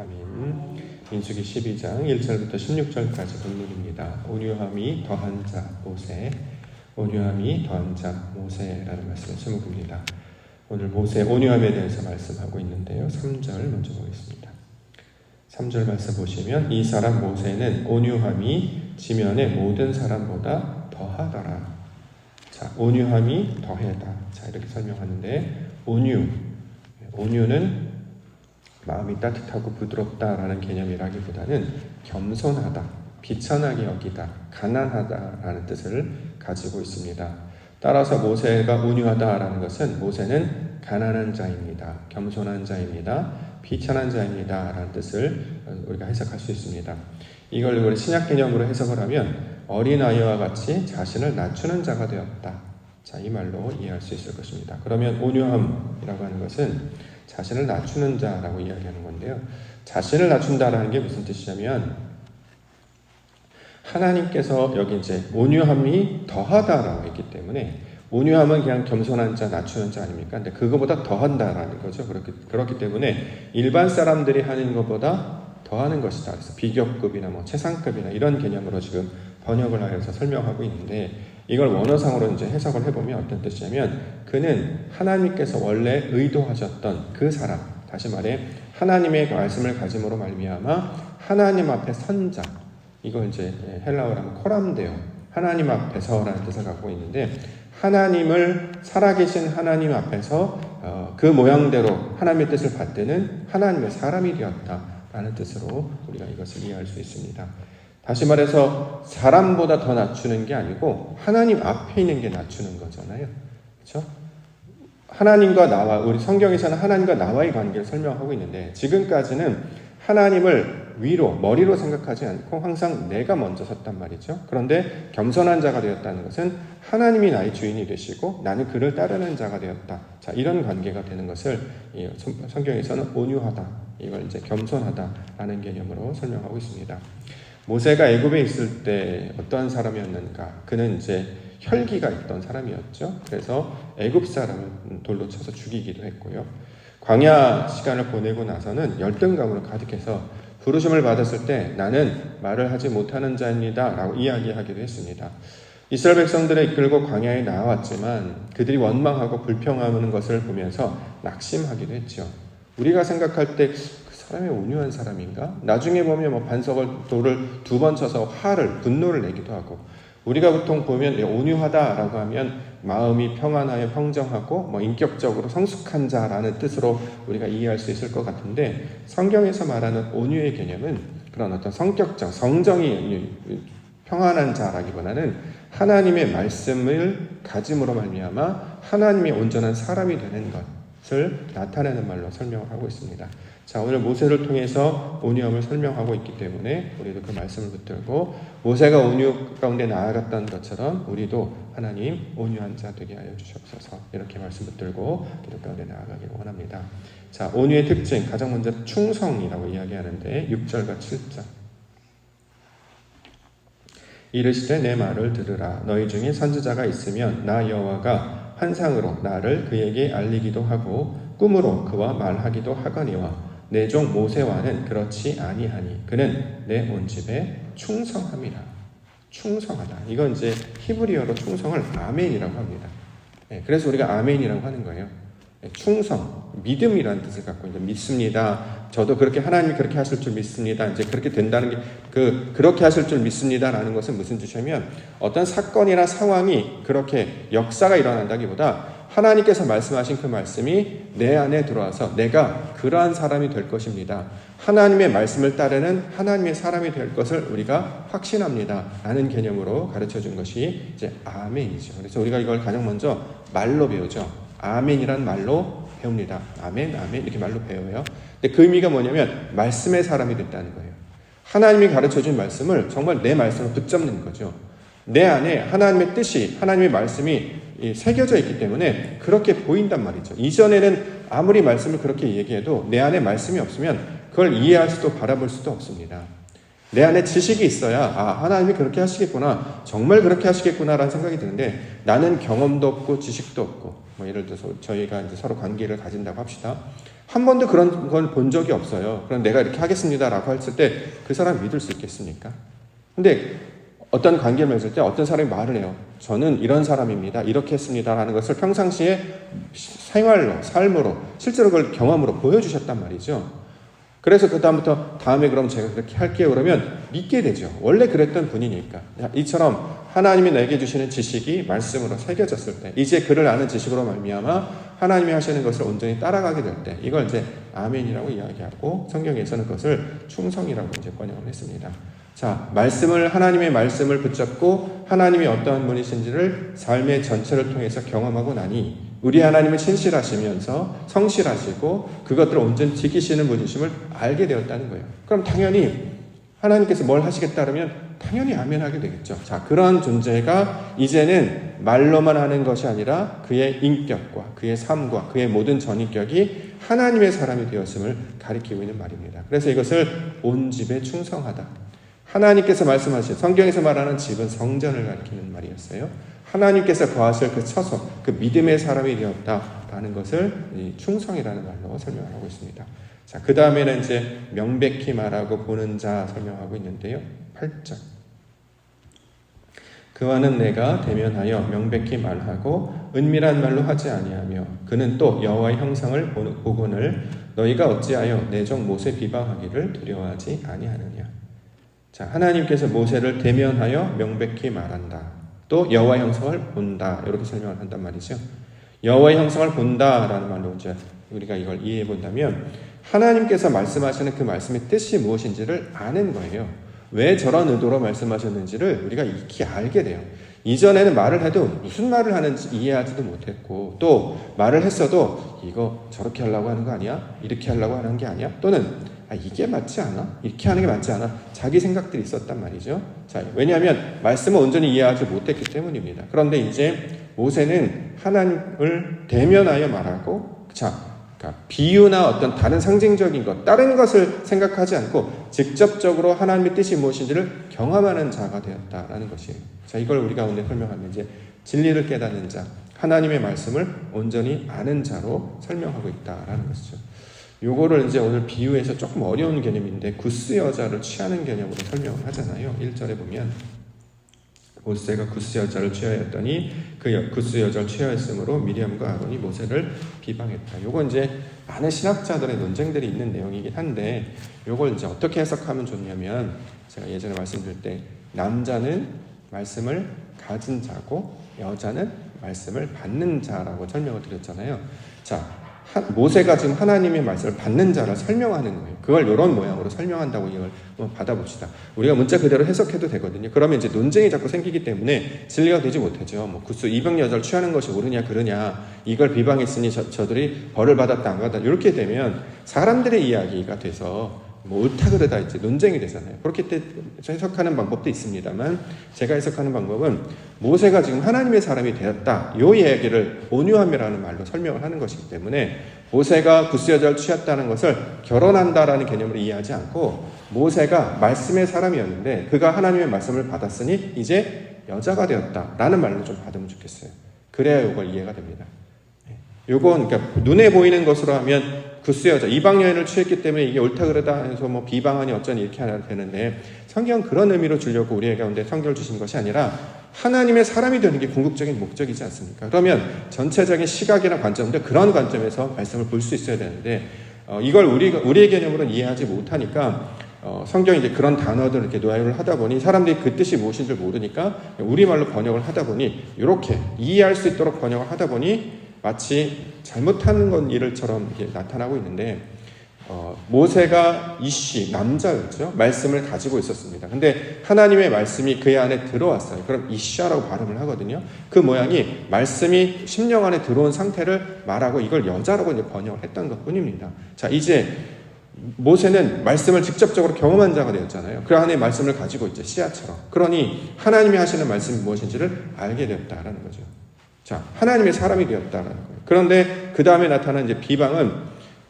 아멘. 민수기 12장 1절부터 16절까지 본문입니다. 온유함이 더한 자 모세, 온유함이 더한 자 모세라는 말씀을 수목입니다. 오늘 모세 온유함에 대해서 말씀하고 있는데요. 3절 먼저 보겠습니다. 3절 말씀 보시면 이 사람 모세는 온유함이 지면의 모든 사람보다 더하더라. 자, 온유함이 더하다. 자, 이렇게 설명하는데 온유. 온유는 마음이 따뜻하고 부드럽다라는 개념이라기보다는 겸손하다, 비천하게 여기다, 가난하다라는 뜻을 가지고 있습니다. 따라서 모세가 온유하다라는 것은 모세는 가난한 자입니다. 겸손한 자입니다. 비천한 자입니다 라는 뜻을 우리가 해석할 수 있습니다. 이걸 우리 신약 개념으로 해석을 하면 어린아이와 같이 자신을 낮추는 자가 되었다. 자, 이 말로 이해할 수 있을 것입니다. 그러면 온유함이라고 하는 것은 자신을 낮추는 자라고 이야기하는 건데요. 자신을 낮춘다라는 게 무슨 뜻이냐면 하나님께서 여기 이제 온유함이 더하다라고 했기 때문에 온유함은 그냥 겸손한 자, 낮추는 자 아닙니까? 근데 그거보다 더한다라는 거죠. 그렇기, 그렇기 때문에 일반 사람들이 하는 것보다 더하는 것이다. 그래서 비교급이나 뭐 최상급이나 이런 개념으로 지금 번역을 하여서 설명하고 있는데 이걸 원어상으로 이제 해석을 해보면 어떤 뜻이냐면 그는 하나님께서 원래 의도하셨던 그 사람 다시 말해 하나님의 말씀을 가짐으로 말미암아 하나님 앞에 선 자 이걸 이제 헬라어로 하면 코람데오 하나님 앞에서라는 뜻을 갖고 있는데 하나님을 살아계신 하나님 앞에서 어, 그 모양대로 하나님의 뜻을 받드는 하나님의 사람이 되었다라는 뜻으로 우리가 이것을 이해할 수 있습니다. 다시 말해서 사람보다 더 낮추는 게 아니고 하나님 앞에 있는 게 낮추는 거잖아요. 그렇죠? 하나님과 나와 우리 성경에서는 하나님과 나와의 관계를 설명하고 있는데 지금까지는 하나님을 위로 머리로 생각하지 않고 항상 내가 먼저 섰단 말이죠. 그런데 겸손한 자가 되었다는 것은 하나님이 나의 주인이 되시고 나는 그를 따르는 자가 되었다. 자 이런 관계가 되는 것을 성경에서는 온유하다 이걸 이제 겸손하다라는 개념으로 설명하고 있습니다. 모세가 애굽에 있을 때 어떠한 사람이었는가? 그는 이제 혈기가 있던 사람이었죠. 그래서 애굽 사람을 돌로 쳐서 죽이기도 했고요. 광야 시간을 보내고 나서는 열등감으로 가득해서 부르심을 받았을 때 나는 말을 하지 못하는 자입니다 라고 이야기하기도 했습니다. 이스라엘 백성들을 이끌고 광야에 나왔지만 그들이 원망하고 불평하는 것을 보면서 낙심하기도 했죠. 우리가 생각할 때 사람이 온유한 사람인가? 나중에 보면 뭐 반석을 돌을 두 번 쳐서 화를 분노를 내기도 하고 우리가 보통 보면 온유하다라고 하면 마음이 평안하여 평정하고 뭐 인격적으로 성숙한 자라는 뜻으로 우리가 이해할 수 있을 것 같은데 성경에서 말하는 온유의 개념은 그런 어떤 성격적 성정이 평안한 자라기보다는 하나님의 말씀을 가짐으로 말미암아 하나님의 온전한 사람이 되는 것을 나타내는 말로 설명을 하고 있습니다. 자, 오늘 모세를 통해서 온유함을 설명하고 있기 때문에 우리도 그 말씀을 붙들고 모세가 온유 가운데 나아갔던 것처럼 우리도 하나님 온유한 자 되게 하여 주시옵소서. 이렇게 말씀 붙들고 기도 가운데 나아가기를 원합니다. 자, 온유의 특징 가장 먼저 충성이라고 이야기하는데 6절과 7절. 이르시되 내 말을 들으라 너희 중에 선지자가 있으면 나 여호와가 환상으로 나를 그에게 알리기도 하고 꿈으로 그와 말하기도 하거니와 내 종 모세와는 그렇지 아니하니 그는 내 온 집에 충성함이라. 충성하다. 이건 이제 히브리어로 충성을 아멘이라고 합니다. 네, 그래서 우리가 아멘이라고 하는 거예요. 네, 충성, 믿음이라는 뜻을 갖고 이제 믿습니다. 저도 그렇게 하나님이 그렇게 하실 줄 믿습니다. 이제 그렇게 된다는 게 그 그렇게 하실 줄 믿습니다라는 것은 무슨 뜻이냐면 어떤 사건이나 상황이 그렇게 역사가 일어난다기보다 하나님께서 말씀하신 그 말씀이 내 안에 들어와서 내가 그러한 사람이 될 것입니다. 하나님의 말씀을 따르는 하나님의 사람이 될 것을 우리가 확신합니다. 라는 개념으로 가르쳐 준 것이 이제 아멘이죠. 그래서 우리가 이걸 가장 먼저 말로 배우죠. 아멘이란 말로 배웁니다. 아멘, 아멘 이렇게 말로 배워요. 근데 그 의미가 뭐냐면 말씀의 사람이 됐다는 거예요. 하나님이 가르쳐 준 말씀을 정말 내 말씀으로 붙잡는 거죠. 내 안에 하나님의 뜻이, 하나님의 말씀이 새겨져 있기 때문에 그렇게 보인단 말이죠. 이전에는 아무리 말씀을 그렇게 얘기해도 내 안에 말씀이 없으면 그걸 이해할 수도 바라볼 수도 없습니다. 내 안에 지식이 있어야 아 하나님이 그렇게 하시겠구나 정말 그렇게 하시겠구나라는 생각이 드는데 나는 경험도 없고 지식도 없고 뭐 예를 들어서 저희가 이제 서로 관계를 가진다고 합시다 한 번도 그런 걸본 적이 없어요. 그럼 내가 이렇게 하겠습니다라고 했을 때 그 사람 믿을 수 있겠습니까? 근데 어떤 관계를 맺을 때 어떤 사람이 말을 해요. 저는 이런 사람입니다. 이렇게 했습니다라는 것을 평상시에 생활로, 삶으로, 실제로 그걸 경험으로 보여주셨단 말이죠. 그래서 그다음부터 다음에 그럼 제가 그렇게 할게요 그러면 믿게 되죠. 원래 그랬던 분이니까. 이처럼 하나님이 내게 주시는 지식이 말씀으로 새겨졌을 때 이제 그를 아는 지식으로 말미암아 하나님이 하시는 것을 온전히 따라가게 될 때 이걸 이제 아멘이라고 이야기하고 성경에서는 그것을 충성이라고 이제 번역을 했습니다. 자, 말씀을 하나님의 말씀을 붙잡고 하나님이 어떠한 분이신지를 삶의 전체를 통해서 경험하고 나니 우리 하나님은 신실하시면서 성실하시고 그것들을 온전히 지키시는 분이심을 알게 되었다는 거예요. 그럼 당연히 하나님께서 뭘 하시겠다 그러면 당연히 아멘하게 되겠죠. 자, 그런 존재가 이제는 말로만 하는 것이 아니라 그의 인격과 그의 삶과 그의 모든 전인격이 하나님의 사람이 되었음을 가리키고 있는 말입니다. 그래서 이것을 온 집에 충성하다. 하나님께서 말씀하신 성경에서 말하는 집은 성전을 가리키는 말이었어요. 하나님께서 거하실 그 처소, 그 믿음의 사람이 되었다라는 것을 충성이라는 말로 설명을 하고 있습니다. 자, 그 다음에는 이제 명백히 말하고 보는 자 설명하고 있는데요. 8절. 그와는 내가 대면하여 명백히 말하고 은밀한 말로 하지 아니하며 그는 또 여호와의 형상을 보고는 너희가 어찌하여 내 종 모세 비방하기를 두려워하지 아니하느냐. 자, 하나님께서 모세를 대면하여 명백히 말한다. 또 여호와 형상을 본다. 이렇게 설명을 한단 말이죠. 여호와의 형상을 본다라는 말로 이제 우리가 이걸 이해해 본다면 하나님께서 말씀하시는 그 말씀의 뜻이 무엇인지를 아는 거예요. 왜 저런 의도로 말씀하셨는지를 우리가 익히 알게 돼요. 이전에는 말을 해도 무슨 말을 하는지 이해하지도 못했고 또 말을 했어도 이거 저렇게 하려고 하는 거 아니야? 이렇게 하려고 하는 게 아니야? 또는 아, 이게 맞지 않아? 이렇게 하는 게 맞지 않아? 자기 생각들이 있었단 말이죠. 자, 왜냐하면 말씀을 온전히 이해하지 못했기 때문입니다. 그런데 이제 모세는 하나님을 대면하여 말하고 자, 그러니까 비유나 어떤 다른 상징적인 것, 다른 것을 생각하지 않고 직접적으로 하나님의 뜻이 무엇인지를 경험하는 자가 되었다라는 것이에요. 자, 이걸 우리 가운데 설명하면 이제 진리를 깨닫는 자, 하나님의 말씀을 온전히 아는 자로 설명하고 있다라는 것이죠. 요거를 이제 오늘 비유해서 조금 어려운 개념인데 구스 여자를 취하는 개념으로 설명을 하잖아요. 1절에 보면 모세가 구스 여자를 취하였더니 그 구스 여자를 취하였으므로 미리암과 아론이 모세를 비방했다. 요거 이제 많은 신학자들의 논쟁들이 있는 내용이긴 한데 요걸 이제 어떻게 해석하면 좋냐면 제가 예전에 말씀드릴 때 남자는 말씀을 가진 자고 여자는 말씀을 받는 자라고 설명을 드렸잖아요. 자, 모세가 지금 하나님의 말씀을 받는 자를 설명하는 거예요. 그걸 이런 모양으로 설명한다고 이걸 받아봅시다. 우리가 문자 그대로 해석해도 되거든요. 그러면 이제 논쟁이 자꾸 생기기 때문에 진리가 되지 못하죠. 뭐 구수 이병 여자를 취하는 것이 옳으냐 그러냐 이걸 비방했으니 저, 저들이 벌을 받았다 안 받았다 이렇게 되면 사람들의 이야기가 돼서 뭐 옳다 그르다 이제 논쟁이 되잖아요. 그렇게 때 해석하는 방법도 있습니다만 제가 해석하는 방법은 모세가 지금 하나님의 사람이 되었다. 요 이야기를 온유함이라는 말로 설명을 하는 것이기 때문에 모세가 구스 여자를 취했다는 것을 결혼한다라는 개념으로 이해하지 않고 모세가 말씀의 사람이었는데 그가 하나님의 말씀을 받았으니 이제 여자가 되었다라는 말로 좀 받으면 좋겠어요. 그래야 이걸 이해가 됩니다. 네. 요건 그러니까 눈에 보이는 것으로 하면 구스 여자 이방 여인을 취했기 때문에 이게 옳다 그러다 해서 뭐 비방하니 어쩌니 이렇게 하나 되는데 성경 그런 의미로 주려고 우리 가운데 성경을 주신 것이 아니라 하나님의 사람이 되는 게 궁극적인 목적이지 않습니까? 그러면 전체적인 시각이나 관점인데 그런 관점에서 말씀을 볼 수 있어야 되는데 어, 이걸 우리 우리의 개념으로는 이해하지 못하니까 어, 성경이 이제 그런 단어들을 이렇게 노하유를 하다 보니 사람들이 그 뜻이 무엇인지 모르니까 우리말로 번역을 하다 보니 이렇게 이해할 수 있도록 번역을 하다 보니 마치 잘못하는 건 일을처럼 나타나고 있는데 어, 모세가 이씨 남자였죠 말씀을 가지고 있었습니다. 근데 하나님의 말씀이 그의 안에 들어왔어요. 그럼 이샤라고 발음을 하거든요. 그 모양이 말씀이 심령 안에 들어온 상태를 말하고 이걸 여자라고 이제 번역을 했던 것뿐입니다. 자 이제 모세는 말씀을 직접적으로 경험한 자가 되었잖아요. 그 안에 말씀을 가지고 있죠 씨앗처럼. 그러니 하나님이 하시는 말씀이 무엇인지를 알게 되었다라는 거죠. 자, 하나님의 사람이 되었다는 거예요. 그런데 그 다음에 나타난 이제 비방은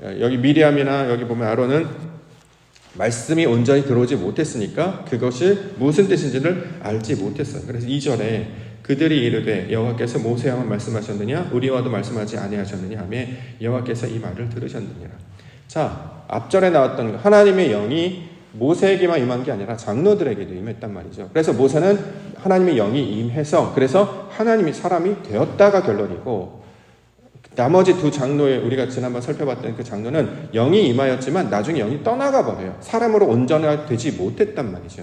어, 여기 미리암이나 여기 보면 아론은 말씀이 온전히 들어오지 못했으니까 그것이 무슨 뜻인지를 알지 못했어요. 그래서 이전에 그들이 이르되 여호와께서 모세와만 말씀하셨느냐 우리와도 말씀하지 아니하셨느냐 하며 여호와께서 이 말을 들으셨느니라. 자, 앞절에 나왔던 거, 하나님의 영이 모세에게만 임한 게 아니라 장로들에게도 임했단 말이죠. 그래서 모세는 하나님의 영이 임해서 그래서 하나님이 사람이 되었다가 결론이고 나머지 두 장로의 우리가 지난번 살펴봤던 그 장로는 영이 임하였지만 나중에 영이 떠나가 버려요. 사람으로 온전하되지 못했단 말이죠.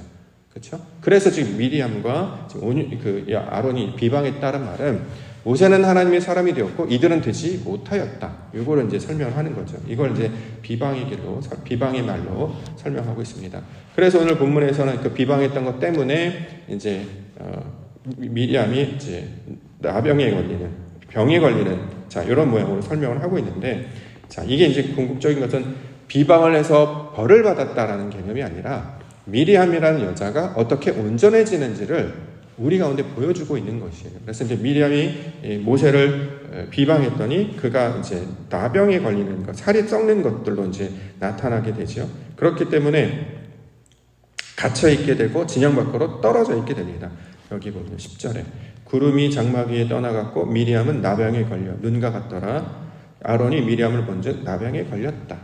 그렇죠? 그래서 지금 미리암과 그 아론이 비방했다는 말은 모세는 하나님의 사람이 되었고 이들은 되지 못하였다. 이거를 이제 설명을 하는 거죠. 이걸 이제 비방의 길로 비방의 말로 설명하고 있습니다. 그래서 오늘 본문에서는 그 비방했던 것 때문에 이제 어, 미리암이 이제 나병에 걸리는 병에 걸리는 자 이런 모양으로 설명을 하고 있는데 자 이게 이제 궁극적인 것은 비방을 해서 벌을 받았다라는 개념이 아니라 미리암이라는 여자가 어떻게 온전해지는지를 우리 가운데 보여주고 있는 것이에요. 그래서 이제 미리암이 모세를 비방했더니 그가 이제 나병에 걸리는 것, 살이 썩는 것들로 이제 나타나게 되죠. 그렇기 때문에 갇혀 있게 되고 진영 밖으로 떨어져 있게 됩니다. 여기 보면 10절에 구름이 장막 위에 떠나갔고 미리암은 나병에 걸려 눈과 같더라. 아론이 미리암을 본즉 나병에 걸렸다.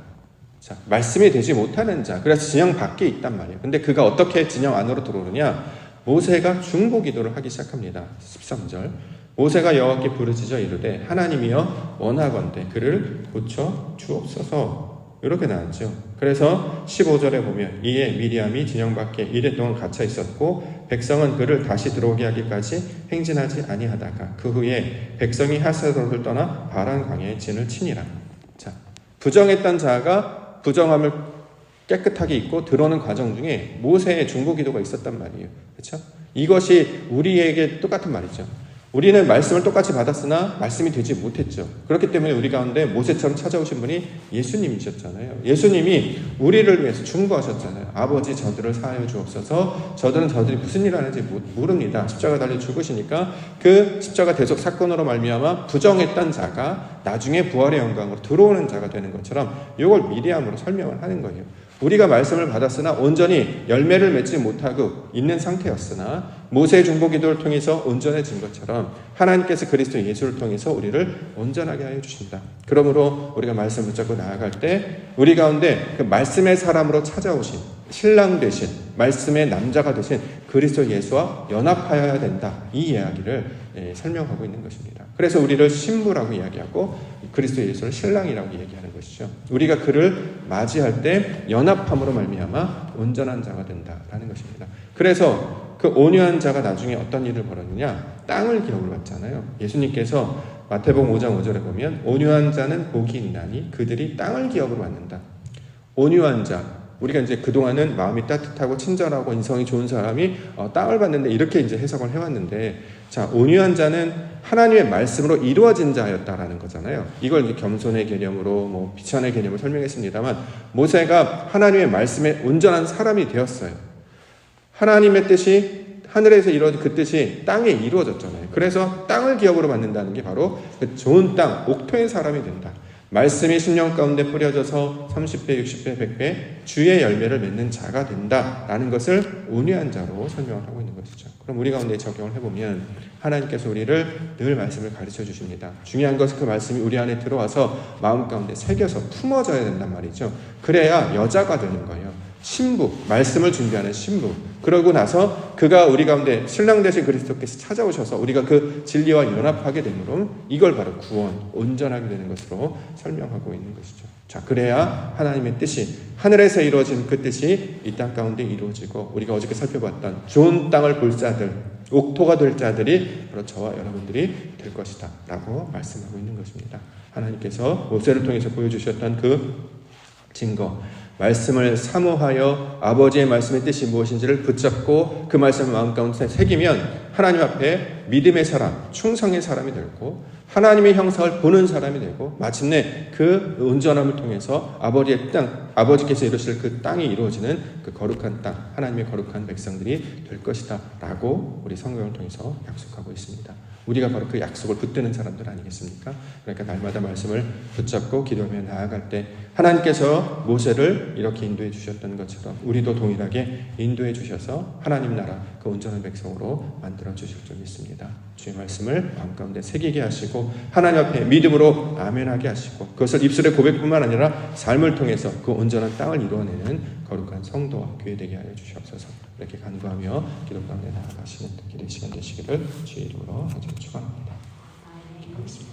자, 말씀이 되지 못하는 자. 그래서 진영 밖에 있단 말이에요. 근데 그가 어떻게 진영 안으로 들어오느냐? 모세가 중보 기도를 하기 시작합니다. 13절. 모세가 여호와께 부르짖어 이르되 하나님이여 원하건대 그를 고쳐 주옵소서. 이렇게 나왔죠. 그래서 15절에 보면 이에 미리암이 진영 밖에 이래 동안 갇혀 있었고 백성은 그를 다시 들어오게 하기까지 행진하지 아니하다가 그 후에 백성이 하세로를 떠나 바란 강에 진을 치니라. 자, 부정했던 자가 부정함을 깨끗하게 입고 들어오는 과정 중에 모세의 중보 기도가 있었단 말이에요. 그렇죠? 이것이 우리에게 똑같은 말이죠. 우리는 말씀을 똑같이 받았으나 말씀이 되지 못했죠. 그렇기 때문에 우리 가운데 모세처럼 찾아오신 분이 예수님이셨잖아요. 예수님이 우리를 위해서 중보하셨잖아요. 아버지 저들을 사하여 주옵소서. 저들은 저들이 무슨 일 하는지 모릅니다. 십자가 달려 죽으시니까 그 십자가 대속 사건으로 말미암아 부정했던 자가 나중에 부활의 영광으로 들어오는 자가 되는 것처럼 이걸 미리함으로 설명을 하는 거예요. 우리가 말씀을 받았으나 온전히 열매를 맺지 못하고 있는 상태였으나 모세의 중보 기도를 통해서 온전해진 것처럼 하나님께서 그리스도 예수를 통해서 우리를 온전하게 하여 주신다. 그러므로 우리가 말씀을 붙잡고 나아갈 때 우리 가운데 그 말씀의 사람으로 찾아오신 신랑 되신 말씀의 남자가 되신 그리스도 예수와 연합하여야 된다. 이 이야기를 예, 설명하고 있는 것입니다. 그래서 우리를 신부라고 이야기하고 그리스도 예수를 신랑이라고 얘기하는 것이죠. 우리가 그를 맞이할 때 연합함으로 말미암아 온전한 자가 된다라는 것입니다. 그래서 그 온유한 자가 나중에 어떤 일을 벌였느냐? 땅을 기업으로 받잖아요. 예수님께서 마태복음 5장 5절에 보면 온유한 자는 복이 있나니 그들이 땅을 기업으로 받는다. 온유한 자, 우리가 이제 그동안은 마음이 따뜻하고 친절하고 인성이 좋은 사람이 어, 땅을 받는데 이렇게 이제 해석을 해왔는데 자 온유한 자는 하나님의 말씀으로 이루어진 자였다라는 거잖아요. 이걸 겸손의 개념으로 뭐 비천의 개념을 설명했습니다만 모세가 하나님의 말씀에 온전한 사람이 되었어요. 하나님의 뜻이 하늘에서 이루어진 그 뜻이 땅에 이루어졌잖아요. 그래서 땅을 기업으로 받는다는 게 바로 그 좋은 땅, 옥토의 사람이 된다. 말씀이 10년 가운데 뿌려져서 30배, 60배, 100배 주의 열매를 맺는 자가 된다라는 것을 온유한 자로 설명을 하고 있는 것이죠. 그럼 우리 가운데 적용을 해보면 하나님께서 우리를 늘 말씀을 가르쳐 주십니다. 중요한 것은 그 말씀이 우리 안에 들어와서 마음 가운데 새겨서 품어져야 된단 말이죠. 그래야 여자가 되는 거예요. 신부, 말씀을 준비하는 신부. 그러고 나서 그가 우리 가운데 신랑 되신 그리스도께서 찾아오셔서 우리가 그 진리와 연합하게 되므로 이걸 바로 구원, 온전하게 되는 것으로 설명하고 있는 것이죠. 자, 그래야 하나님의 뜻이 하늘에서 이루어진 그 뜻이 이 땅 가운데 이루어지고 우리가 어저께 살펴봤던 좋은 땅을 볼 자들, 옥토가 될 자들이 바로 저와 여러분들이 될 것이다. 라고 말씀하고 있는 것입니다. 하나님께서 모세를 통해서 보여주셨던 그 증거, 말씀을 사모하여 아버지의 말씀의 뜻이 무엇인지를 붙잡고 그 말씀을 마음 가운데 새기면 하나님 앞에 믿음의 사람, 충성의 사람이 되고 하나님의 형상을 보는 사람이 되고 마침내 그 온전함을 통해서 아버지의 땅 아버지께서 이루실 그 땅이 이루어지는 그 거룩한 땅, 하나님의 거룩한 백성들이 될 것이다 라고 우리 성경을 통해서 약속하고 있습니다. 우리가 바로 그 약속을 붙드는 사람들 아니겠습니까? 그러니까 날마다 말씀을 붙잡고 기도하며 나아갈 때 하나님께서 모세를 이렇게 인도해 주셨던 것처럼 우리도 동일하게 인도해 주셔서 하나님 나라 그 온전한 백성으로 만들어 주실 줄 믿습니다. 주의 말씀을 마음 가운데 새기게 하시고 하나님 앞에 믿음으로 아멘하게 하시고 그것을 입술의 고백뿐만 아니라 삶을 통해서 그 온전한 땅을 이루어내는 거룩한 성도와 교회 되게 하여 주시옵소서 이렇게 간구하며 기도 가운데 나아가시는 기도 시간 되시기를 주의 이름으로 하여 축원합니다. 기도하겠습니다.